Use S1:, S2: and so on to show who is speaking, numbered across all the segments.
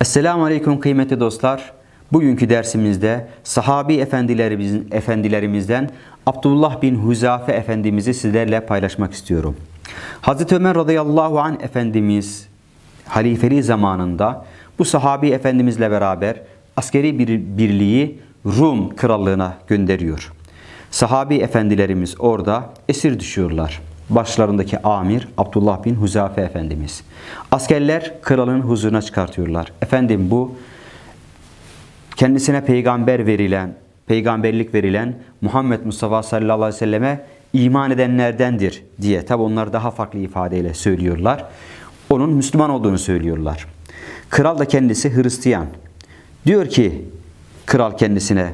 S1: Esselamu Aleyküm kıymetli dostlar. Bugünkü dersimizde sahabi efendilerimizin efendilerimizden Abdullah bin Huzafe efendimizi sizlerle paylaşmak istiyorum. Hazreti Ömer radıyallahu an efendimiz halifeliği zamanında bu sahabi efendimizle beraber askeri bir birliği Rum krallığına gönderiyor. Sahabi efendilerimiz orada esir düşüyorlar. Başlarındaki amir Abdullah bin Huzafe Efendimiz. Askerler kralın huzuruna çıkartıyorlar. Efendim bu kendisine peygamber verilen, peygamberlik verilen Muhammed Mustafa sallallahu aleyhi ve selleme iman edenlerdendir diye. Tabi onlar daha farklı ifadeyle söylüyorlar. Onun Müslüman olduğunu söylüyorlar. Kral da kendisi Hristiyan. Diyor ki kral kendisine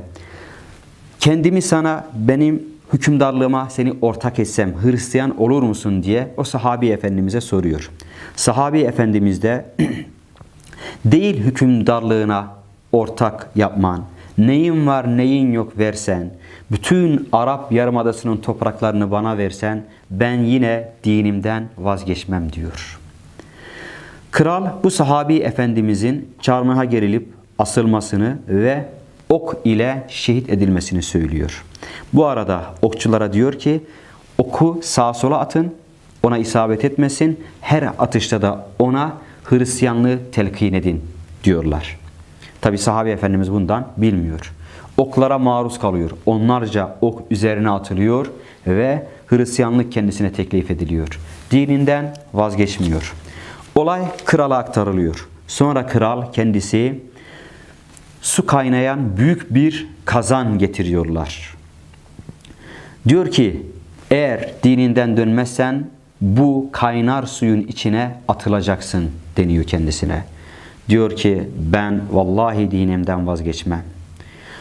S1: kendimi sana benim hükümdarlığıma seni ortak etsem Hristiyan olur musun diye o sahabi efendimize soruyor. Sahabi efendimiz de değil hükümdarlığına ortak yapman, neyin var neyin yok versen, bütün Arap Yarımadası'nın topraklarını bana versen ben yine dinimden vazgeçmem diyor. Kral bu sahabi efendimizin çarmıha gerilip asılmasını ve ok ile şehit edilmesini söylüyor. Bu arada okçulara diyor ki oku sağa sola atın ona isabet etmesin her atışta da ona Hristiyanlığı telkin edin diyorlar. Tabi sahabe efendimiz bundan bilmiyor. Oklara maruz kalıyor. Onlarca ok üzerine atılıyor ve Hristiyanlık kendisine teklif ediliyor. Dininden vazgeçmiyor. Olay krala aktarılıyor. Sonra kral kendisi su kaynayan büyük bir kazan getiriyorlar. Diyor ki eğer dininden dönmezsen bu kaynar suyun içine atılacaksın deniyor kendisine. Diyor ki ben vallahi dinimden vazgeçmem.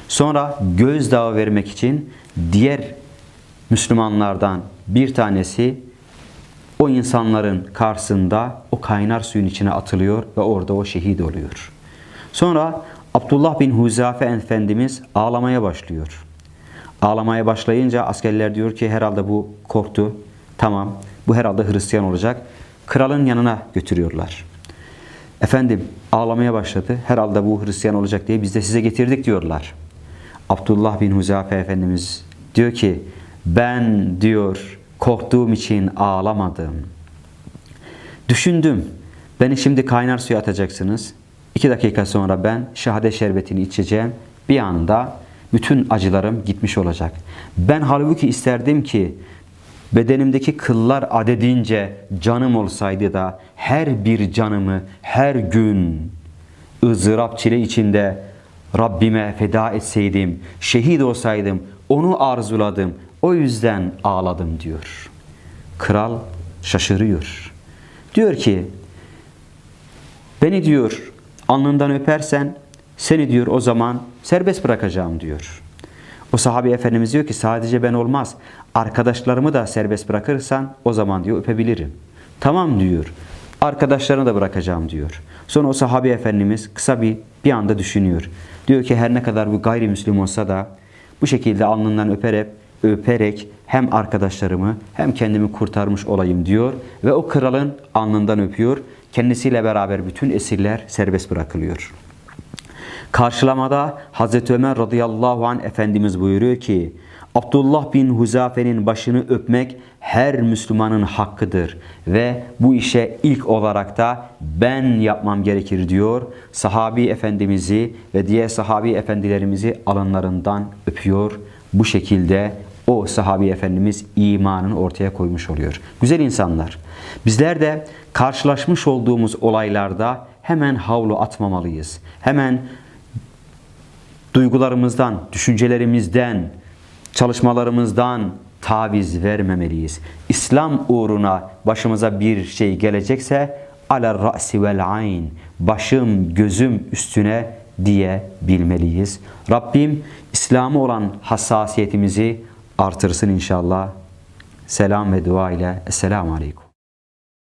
S1: Sonra gözdağı vermek için diğer Müslümanlardan bir tanesi o insanların karşısında o kaynar suyun içine atılıyor ve orada o şehit oluyor. Sonra Abdullah bin Huzafe Efendimiz ağlamaya başlıyor. Ağlamaya başlayınca askerler diyor ki herhalde bu korktu. Tamam bu herhalde Hristiyan olacak. Kralın yanına götürüyorlar. Efendim ağlamaya başladı. Herhalde bu Hristiyan olacak diye biz de size getirdik diyorlar. Abdullah bin Huzafe Efendimiz diyor ki ben diyor korktuğum için ağlamadım. Düşündüm. Beni şimdi kaynar suya atacaksınız. İki dakika sonra ben şehadet şerbetini içeceğim. Bir anda bütün acılarım gitmiş olacak. Ben halbuki isterdim ki bedenimdeki kıllar adedince canım olsaydı da her bir canımı her gün ızdırap çile içinde Rabbime feda etseydim, şehit olsaydım, onu arzuladım. O yüzden ağladım diyor. Kral şaşırıyor. Diyor ki, beni diyor alnından öpersen seni diyor o zaman serbest bırakacağım diyor. O sahabe efendimiz diyor ki sadece ben olmaz. Arkadaşlarımı da serbest bırakırsan o zaman diyor öpebilirim. Tamam diyor. Arkadaşlarını da bırakacağım diyor. Sonra o sahabe efendimiz kısa bir bir anda düşünüyor. Diyor ki her ne kadar bu gayrimüslim olsa da bu şekilde alnından öperek öperek hem arkadaşlarımı hem kendimi kurtarmış olayım diyor ve o kralın alnından öpüyor. Kendisiyle beraber bütün esirler serbest bırakılıyor. Karşılamada Hazreti Ömer radıyallahu an Efendimiz buyuruyor ki Abdullah bin Huzafe'nin başını öpmek her Müslümanın hakkıdır ve bu işe ilk olarak da ben yapmam gerekir diyor. Sahabi efendimizi ve diğer sahabi efendilerimizi alınlarından öpüyor. Bu şekilde o sahabi efendimiz imanını ortaya koymuş oluyor. Güzel insanlar. Bizler de karşılaşmış olduğumuz olaylarda hemen havlu atmamalıyız. Hemen duygularımızdan, düşüncelerimizden, çalışmalarımızdan taviz vermemeliyiz. İslam uğruna başımıza bir şey gelecekse aler ra'si vel ayn başım gözüm üstüne diye bilmeliyiz. Rabbim İslam'a olan hassasiyetimizi artırsın inşallah. Selam ve dua ile. Esselamu Aleyküm.